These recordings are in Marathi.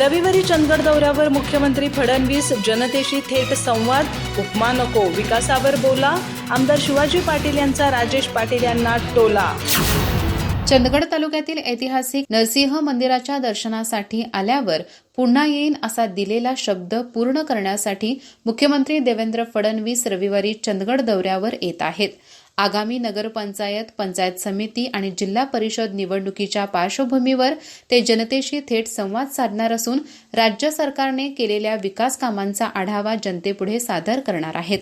रविवारी चंदगड दौऱ्यावर मुख्यमंत्री फडणवीस जनतेशी थेट संवाद. उपमा नको विकासावर बोला. आमदार शिवाजी पाटील यांचा राजेश पाटील यांना टोला. चंदगड तालुक्यातील ऐतिहासिक नरसिंह मंदिराच्या दर्शनासाठी आल्यावर पुन्हा येईन असा दिलेला शब्द पूर्ण करण्यासाठी मुख्यमंत्री देवेंद्र फडणवीस रविवारी चंदगड दौऱ्यावर येत आहेत. आगामी नगरपंचायत पंचायत समिती आणि जिल्हा परिषद निवडणुकीच्या पार्श्वभूमीवर ते जनतेशी थेट संवाद साधणार असून राज्य सरकारने केलेल्या विकास कामांचा आढावा जनतेपुढे सादर करणार आहेत.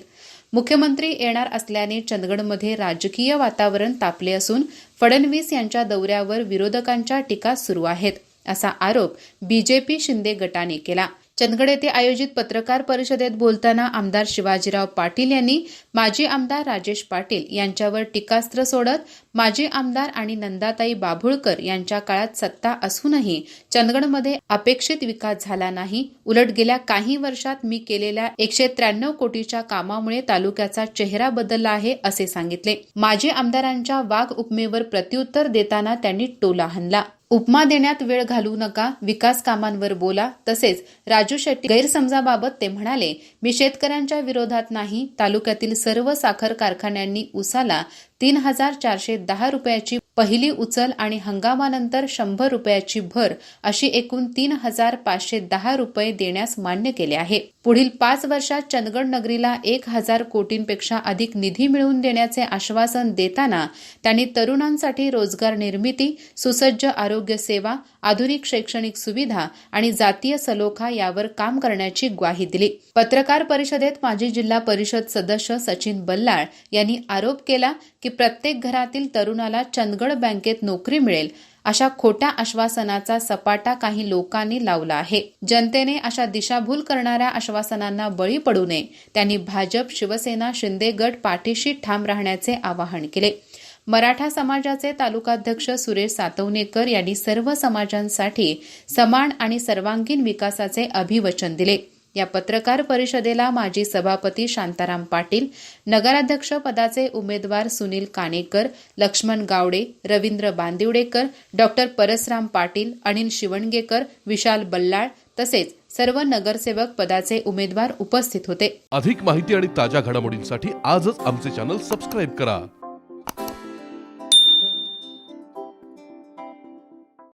मुख्यमंत्री येणार असल्याने चंदगडमध्ये राजकीय वातावरण तापले असून फडणवीस यांच्या दौऱ्यावर विरोधकांच्या टीका सुरू आहेत असा आरोप बीजेपी शिंदे गटाने केला. चंदगड येथे आयोजित पत्रकार परिषदेत बोलताना आमदार शिवाजीराव पाटील यांनी माजी आमदार राजेश पाटील यांच्यावर टीकास्त्र सोडत माजी आमदार आणि नंदाताई बाभुळकर यांच्या काळात सत्ता असूनही चंदगडमध्ये अपेक्षित विकास झाला नाही. उलट गेल्या काही वर्षात मी केलेल्या एकशे त्र्याण्णव कोटीच्या कामामुळे तालुक्याचा चेहरा बदलला आहे असे सांगितले. माजी आमदारांच्या वाघ उपमेवर प्रत्युत्तर देताना त्यांनी टोला हाणला. उपमा देण्यात वेळ घालवू नका विकास कामांवर बोला. तसेच राजू शेट्टी गैरसमजाबाबत ते म्हणाले मी शेतकऱ्यांच्या विरोधात नाही. तालुक्यातील सर्व साखर कारखान्यांनी उसाला तीन हजार चारशे दहा रुपयाची पहिली उचल आणि हंगामानंतर शंभर रुपयाची भर अशी एकूण तीन हजार पाचशे दहा रुपये देण्यास मान्य केले आहे. पुढील पाच वर्षात चंदगड नगरीला एक हजार कोटींपेक्षा अधिक निधी मिळवून देण्याचे आश्वासन देताना त्यांनी तरुणांसाठी रोजगार निर्मिती सुसज्ज आरोग्य सेवा आधुनिक शैक्षणिक सुविधा आणि जातीय सलोखा यावर काम करण्याची ग्वाही दिली. पत्रकार परिषदेत माजी जिल्हा परिषद सदस्य सचिन बल्लाळ यांनी आरोप केला की प्रत्येक घरातील तरुणाला चंदगड बँकेत नोकरी मिळेल अशा खोट्या आश्वासनाचा सपाटा काही लोकांनी लावला आहे. जनतेने अशा दिशाभूल करणाऱ्या आश्वासनांना बळी पडू नये त्यांनी भाजप शिवसेना शिंदे गट पाठीशी ठाम राहण्याचे आवाहन केले. मराठा समाजाचे तालुकाध्यक्ष सुरेश सातवणेकर यांनी सर्व समाजांसाठी समान आणि सर्वांगीण विकासाचे अभिवचन दिले. या पत्रकार परिषदेला माजी सभापती शांताराम पाटील नगराध्यक्ष पदाचे उमेदवार सुनील कानेकर लक्ष्मण गावडे रवींद्र बांदिवडेकर डॉक्टर परसराम पाटील अनिल शिवणगेकर विशाल बल्लाळ तसेच सर्व नगरसेवक पदाचे उमेदवार उपस्थित होते. अधिक माहिती आणि ताज्या घडामोडींसाठी आजच आमचे चॅनल सबस्क्राईब करा.